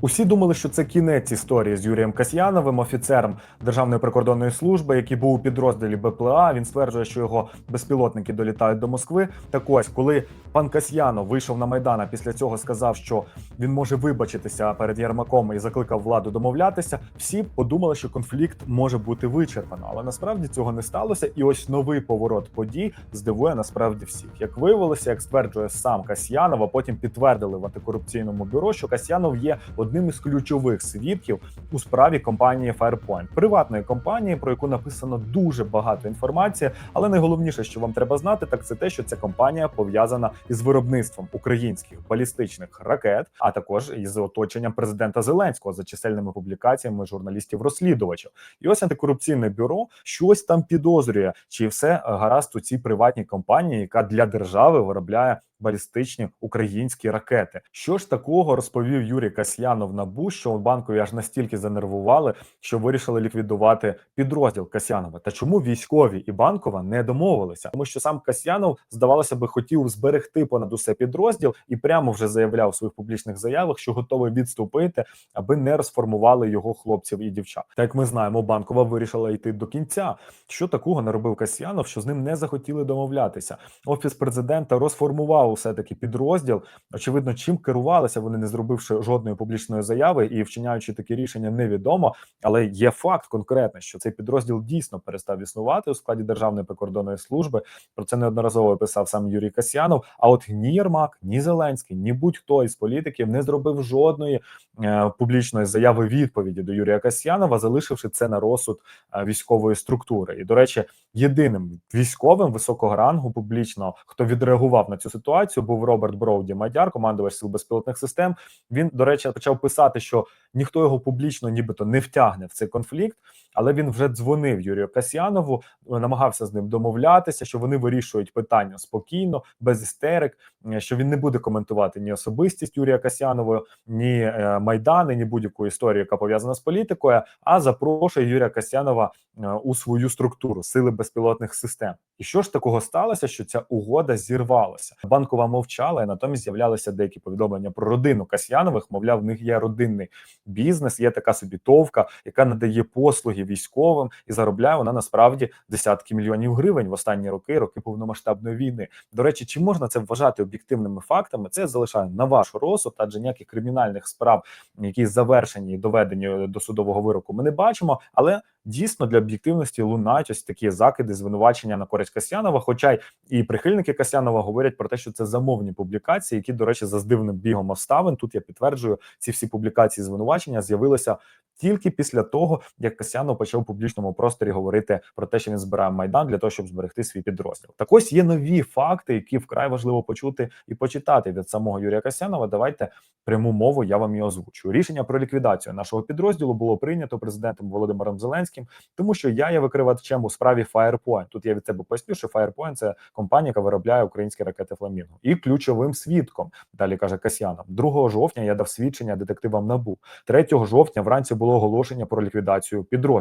Усі думали, що це кінець історії з Юрієм Касьяновим, офіцером Державної прикордонної служби, який був у підрозділі БПЛА. Він стверджує, що його безпілотники долітають до Москви. Так ось, коли пан Касьянов вийшов на майдан, а після цього сказав, що він може вибачитися перед Єрмаком і закликав владу домовлятися. Всі подумали, що конфлікт може бути вичерпано, але насправді цього не сталося. І ось новий поворот подій здивує насправді всіх. Як виявилося, як стверджує сам Касьянов, а потім підтвердили в антикорупційному бюро, що Касьянов є одним із ключових свідків у справі компанії Firepoint, приватної компанії, про яку написано дуже багато інформації. Але найголовніше, що вам треба знати, так це те, що ця компанія пов'язана із виробництвом українських балістичних ракет, а також із оточенням президента Зеленського за чисельними публікаціями журналістів-розслідувачів. І ось антикорупційне бюро щось там підозрює, чи все гаразд у цій приватній компанії, яка для держави виробляє балістичні українські ракети. Що ж такого розповів Юрій Касьянов НАБУ, що банкові аж настільки занервували, що вирішили ліквідувати підрозділ Касьянова? Та чому військові і банкова не домовилися? Тому що сам Касьянов, здавалося би, хотів зберегти понад усе підрозділ і прямо вже заявляв у своїх публічних заявах, що готовий відступити, аби не розформували його хлопців і дівчат. Так як ми знаємо, банкова вирішила йти до кінця. Що такого не робив Касьянов, що з ним не захотіли домовлятися? Офіс президента розформував все таки підрозділ. Очевидно, чим керувалися вони, не зробивши жодної публічної заяви і вчиняючи такі рішення, невідомо. Але є факт конкретний, що цей підрозділ дійсно перестав існувати у складі державної прикордонної служби. Про це неодноразово писав сам Юрій Касьянов. А от ні Єрмак, ні Зеленський, ні будь-хто із політиків не зробив жодної е, публічної заяви відповіді до Юрія Касьянова, залишивши це на розсуд е, військової структури. І до речі, єдиним військовим високого рангу публічно, хто відреагував на цю ситуацію, був Роберт Броуді Мадяр, командувач сил безпілотних систем. Він, до речі, почав писати, що ніхто його публічно, нібито не втягне в цей конфлікт, але він вже дзвонив Юрію Касьянову, намагався з ним домовлятися, що вони вирішують питання спокійно, без істерик, що він не буде коментувати ні особистість Юрія Касьянова, ні е, майдани, ні будь-яку історію, яка пов'язана з політикою, а запрошує Юрія Касьянова е, у свою структуру сили безпілотних систем. І що ж такого сталося, що ця угода зірвалася? Банкова мовчала, і натомість з'являлися деякі повідомлення про родину Касьянових. Мовляв, в них є родинний бізнес, є така собі товка, яка надає послуги військовим і заробляє вона насправді десятки мільйонів гривень в останні роки, роки повномасштабної війни. До речі, чи можна це вважати об'єктивними фактами? Це залишаю на ваш розсуд, адже ніяких кримінальних справ, які завершені і доведені до судового вироку, ми не бачимо, але. Дійсно для об'єктивності лунають ось такі закиди звинувачення на користь Касьянова. Хоча і прихильники Касьянова говорять про те, що це замовні публікації, які, до речі, за здивним бігом обставин тут я підтверджую, ці всі публікації звинувачення з'явилися тільки після того, як Касьянов почав у публічному просторі говорити про те, що він збирає майдан для того, щоб зберегти свій підрозділ. Так ось є нові факти, які вкрай важливо почути і почитати від самого Юрія Касьянова. Давайте пряму мову я вам і озвучу. Рішення про ліквідацію нашого підрозділу було прийнято президентом Володимиром Зеленським, тому що я є викривачем у справі Firepoint. Тут я від тебе поясню, що Firepoint – це компанія, яка виробляє українські ракети Фламінго, і ключовим свідком далі каже Касьянов. 2 жовтня я дав свідчення детективам набу 3 жовтня. Вранці було оголошення про ліквідацію підрозділу.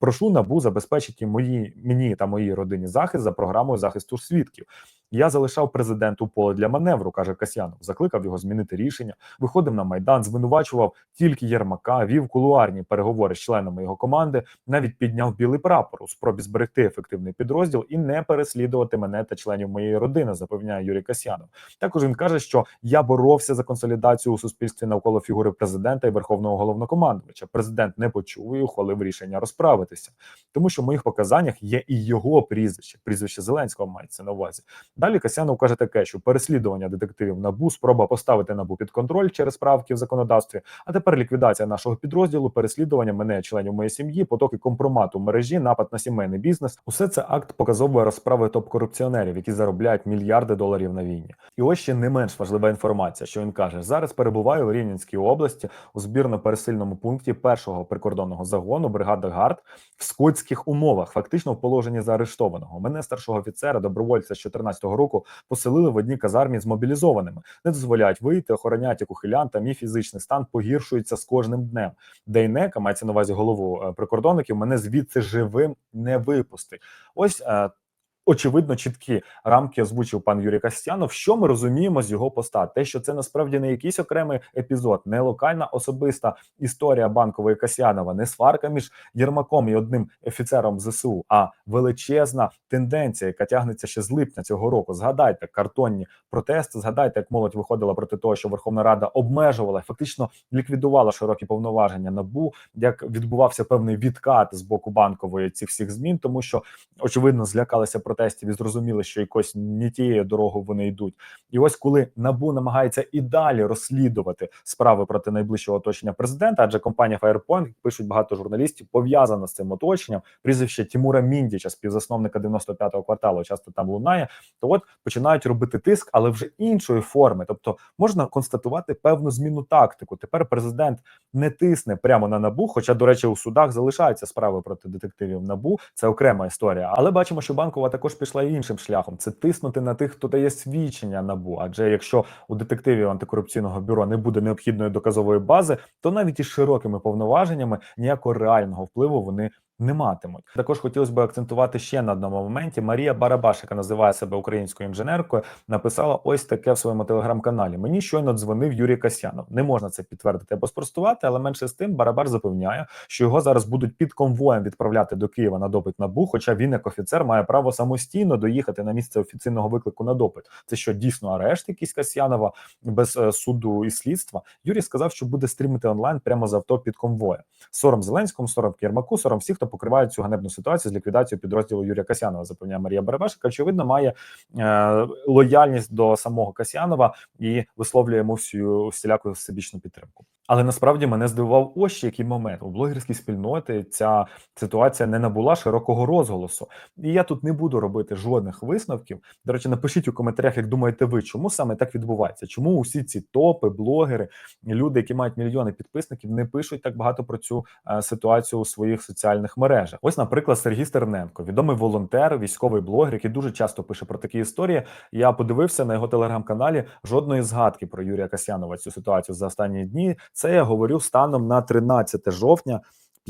Прошу набу забезпечити мої мені та моїй родині захист за програмою захисту свідків. Я залишав президенту поле для маневру, каже Касьянов. Закликав його змінити рішення. Виходив на майдан, звинувачував тільки Єрмака, вів кулуарні переговори з членами його команди. Навіть підняв білий прапор у спробі зберегти ефективний підрозділ і не переслідувати мене та членів моєї родини. Запевняє Юрій Касьянов. Також він каже, що я боровся за консолідацію у суспільстві навколо фігури президента і верховного головнокомандувача. Президент не почув і ухвалив рішення розправитися, тому що в моїх показаннях є і його прізвище. Прізвище Зеленського мається на увазі. Далі Касянов каже таке, що переслідування детективів набу, спроба поставити набу під контроль через правки в законодавстві. А тепер ліквідація нашого підрозділу, переслідування мене, членів моєї сім'ї, потоки компромату в мережі, напад на сімейний бізнес. Усе це акт показової розправи топ-корупціонерів, які заробляють мільярди доларів на війні. І ось ще не менш важлива інформація, що він каже: зараз перебуваю у Рівненській області у збірно-пересильному пункті першого прикордонного загону бригада ГАРД в скотських умовах, фактично в положенні заарештованого. Мене старшого офіцера, добровольця з 14-го року поселили в одній казармі з мобілізованими, не дозволяють вийти, охоронять як ухилянта. Мій фізичний стан погіршується з кожним днем. Дейнека мається на увазі голову е, прикордонників. Мене звідси живим не випустить. Ось. Очевидно чіткі рамки озвучив пан Юрій Кастянов. Що ми розуміємо з його поста? Те, що це насправді не якийсь окремий епізод, не локальна особиста історія банкової Касьянова, не сварка між Єрмаком і одним офіцером ЗСУ, а величезна тенденція, яка тягнеться ще з липня цього року. Згадайте картонні протести. Згадайте, як молодь виходила проти того, що Верховна Рада обмежувала, фактично ліквідувала широкі повноваження набу, як відбувався певний відкат з боку банкової цих всіх змін, тому що очевидно злякалися протестів і зрозуміли, що якось не тією дорогою вони йдуть. І ось коли набу намагається і далі розслідувати справи проти найближчого оточення президента, адже компанія Firepoint, як пишуть багато журналістів, пов'язана з цим оточенням. Прізвище Тімура Міндіча, співзасновника 95-го кварталу, часто там лунає. То от починають робити тиск, але вже іншої форми. Тобто можна констатувати певну зміну тактику. Тепер президент не тисне прямо на набу. Хоча, до речі, у судах залишаються справи проти детективів набу. Це окрема історія. Але бачимо, що банкова також пішла і іншим шляхом. Це тиснути на тих, хто дає свідчення набу. Адже якщо у детективів антикорупційного бюро не буде необхідної доказової бази, то навіть із широкими повноваженнями ніякого реального впливу вони не матимуть. Також хотілося б акцентувати ще на одному моменті. Марія Барабаш, яка називає себе українською інженеркою, написала ось таке в своєму телеграм-каналі. Мені щойно дзвонив Юрій Касьянов. Не можна це підтвердити або спростувати, але менше з тим Барабаш запевняє, що його зараз будуть під конвоєм відправляти до Києва на допит набу. Хоча він, як офіцер, має право самостійно доїхати на місце офіційного виклику на допит. Це що дійсно арешт якийсь Касьянова без е, суду і слідства. Юрій сказав, що буде стрімити онлайн прямо з авто під конвоєм. Сором Зеленському, сором Єрмаку, сором всіх, хто покривають цю ганебну ситуацію з ліквідацією підрозділу Юрія Касянова. Запевняє Марія Барабаш, очевидно має е, лояльність до самого Касянова і висловлює йому всю всіляку всебічну підтримку. Але насправді мене здивував ось ще який момент у блогерській спільноті. Ця ситуація не набула широкого розголосу, і я тут не буду робити жодних висновків. До речі, напишіть у коментарях, як думаєте ви, чому саме так відбувається? Чому усі ці топи, блогери, люди, які мають мільйони підписників, не пишуть так багато про цю е, ситуацію у своїх соціальних мережах? Ось, наприклад, Сергій Стерненко, відомий волонтер, військовий блогер, який дуже часто пише про такі історії. Я подивився на його телеграм-каналі жодної згадки про Юрія Касянова цю ситуацію за останні дні. Це я говорю станом на 13 жовтня.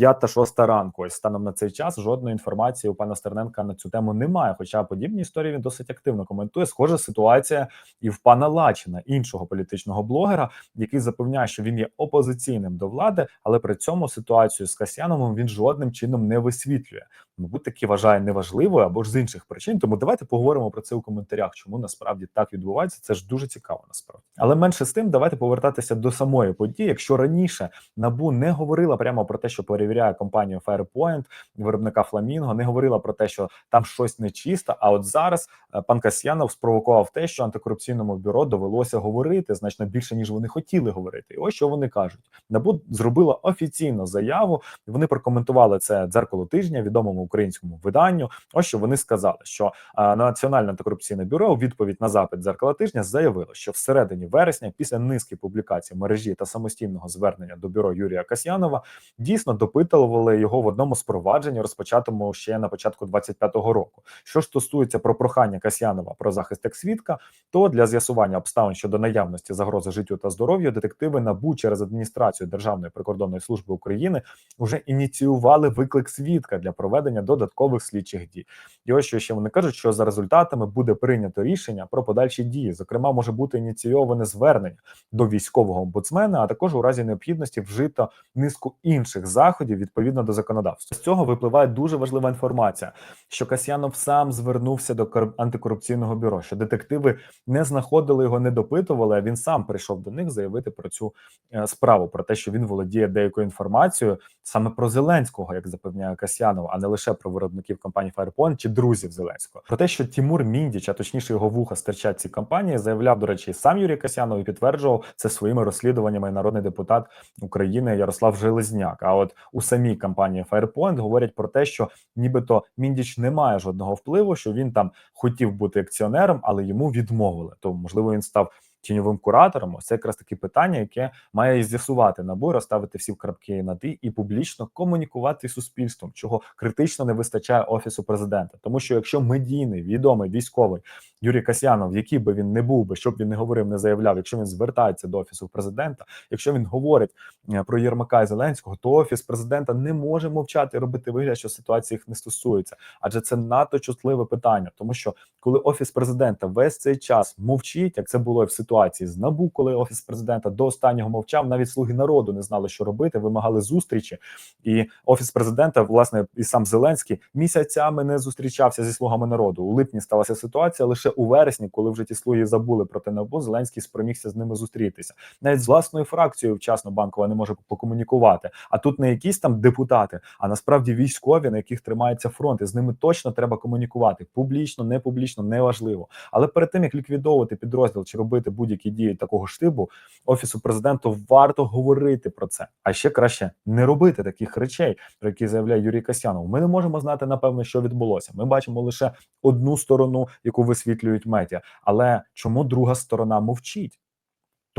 П'ята, шоста ранку. Ось станом на цей час жодної інформації у пана Стерненка на цю тему немає. Хоча подібні історії він досить активно коментує. Схожа ситуація і в пана Лачина, іншого політичного блогера, який запевняє, що він є опозиційним до влади, але при цьому ситуацію з Касьяновим він жодним чином не висвітлює. Мабуть, таки вважає неважливою або ж з інших причин. Тому давайте поговоримо про це у коментарях. Чому насправді так відбувається? Це ж дуже цікаво. Насправді, але менше з тим, давайте повертатися до самої події. Якщо раніше набу не говорила прямо про те, що перевіряє компанію Firepoint, виробника Фламінго, не говорила про те, що там щось нечисто. А от зараз е, пан Касьянов спровокував те, що антикорупційному бюро довелося говорити значно більше ніж вони хотіли говорити. І ось що вони кажуть: набу зробила офіційну заяву. Вони прокоментували це дзеркало тижня, відомому українському виданню. Ось що вони сказали, що а, Національне антикорупційне бюро у відповідь на запит дзеркала тижня заявило, що всередині вересня, після низки публікацій мережі та самостійного звернення до бюро Юрія Касьянова, дійсно допитували його в одному з проваджень, розпочатому ще на початку 25-го року. Що ж стосується про прохання Касьянова про захист свідка, то для з'ясування обставин щодо наявності загрози життю та здоров'ю детективи НАБУ через адміністрацію Державної прикордонної служби України вже ініціювали виклик свідка для проведення додаткових слідчих дій. І ось що ще вони кажуть, що за результатами буде прийнято рішення про подальші дії. Зокрема, може бути ініційоване звернення до військового омбудсмена, а також у разі необхідності вжито низку інших заходів відповідно до законодавства. З цього випливає дуже важлива інформація, що Касьянов сам звернувся до антикорупційного бюро, що детективи не знаходили його, не допитували. А він сам прийшов до них заявити про цю е, справу, про те, що він володіє деякою інформацією саме про Зеленського, як запевняє Касьянов, а не лише про виробників компанії Firepoint чи друзів Зеленського. Про те, що Тімур Міндіч, а точніше його вуха стирчать ці компанії, заявляв, до речі, сам Юрій Касьянов і підтверджував це своїми розслідуваннями народний депутат України Ярослав Железняк. А от у самій компанії Firepoint говорять про те, що нібито Міндіч не має жодного впливу, що він там хотів бути акціонером, але йому відмовили. То можливо він став тіньовим куратором, ось це якраз таке питання, яке має з'ясувати набу, розставити всі крапки над «і» і публічно комунікувати з суспільством, чого критично не вистачає офісу президента. Тому що якщо медійний відомий військовий Юрій Касьянов, який би він не був би, щоб він не говорив, не заявляв, якщо він звертається до офісу президента, якщо він говорить е, про Єрмака і Зеленського, то офіс президента не може мовчати і робити вигляд, що ситуація їх не стосується, адже це надто чутливе питання, тому що коли офіс президента весь цей час мовчить, як це було і в ситуації з набу, коли офіс президента до останнього мовчав, навіть слуги народу не знали, що робити, вимагали зустрічі, і офіс президента, власне, і сам Зеленський місяцями не зустрічався зі слугами народу. У липні сталася ситуація лише у вересні, коли вже ті слуги забули про те набу. Зеленський спромігся з ними зустрітися. Навіть з власною фракцією вчасно банкова не може покомунікувати. А тут не якісь там депутати, а насправді військові, на яких тримається фронт, і з ними точно треба комунікувати публічно, не публічно, неважливо. Але перед тим як ліквідовувати підрозділ чи робити будь-які дії такого штибу, офісу президенту варто говорити про це. А ще краще не робити таких речей, про які заявляє Юрій Касьянов. Ми не можемо знати напевно, що відбулося. Ми бачимо лише одну сторону, яку висвітлюють медіа. Але чому друга сторона мовчить?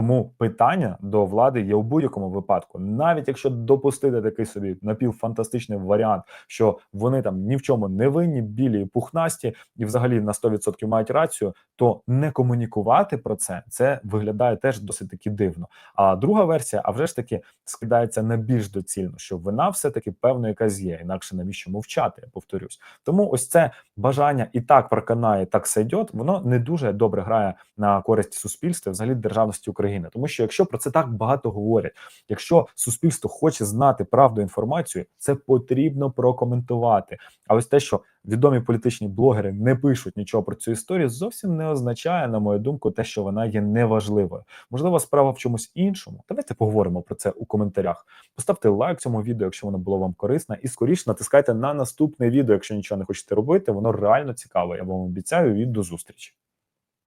Тому питання до влади є у будь-якому випадку, навіть якщо допустити такий собі напівфантастичний варіант, що вони там ні в чому не винні, білі і пухнасті, і взагалі на 100% мають рацію, то не комунікувати про це це виглядає теж досить таки дивно. А друга версія, а вже ж таки, скидається на більш доцільно, що вина все таки певно якась є, інакше навіщо мовчати? Я повторюсь. Тому ось це бажання і так проканає, так сайдьот, воно не дуже добре грає на користь суспільства, взагалі державності України. Тому що якщо про це так багато говорять, якщо суспільство хоче знати правду інформацію, це потрібно прокоментувати. А ось те, що відомі політичні блогери не пишуть нічого про цю історію, зовсім не означає, на мою думку, те, що вона є неважливою. Можливо, справа в чомусь іншому. Давайте поговоримо про це у коментарях. Поставте лайк цьому відео, якщо воно було вам корисне, і скоріше натискайте на наступне відео, якщо нічого не хочете робити. Воно реально цікаве. Я вам обіцяю. І до зустрічі.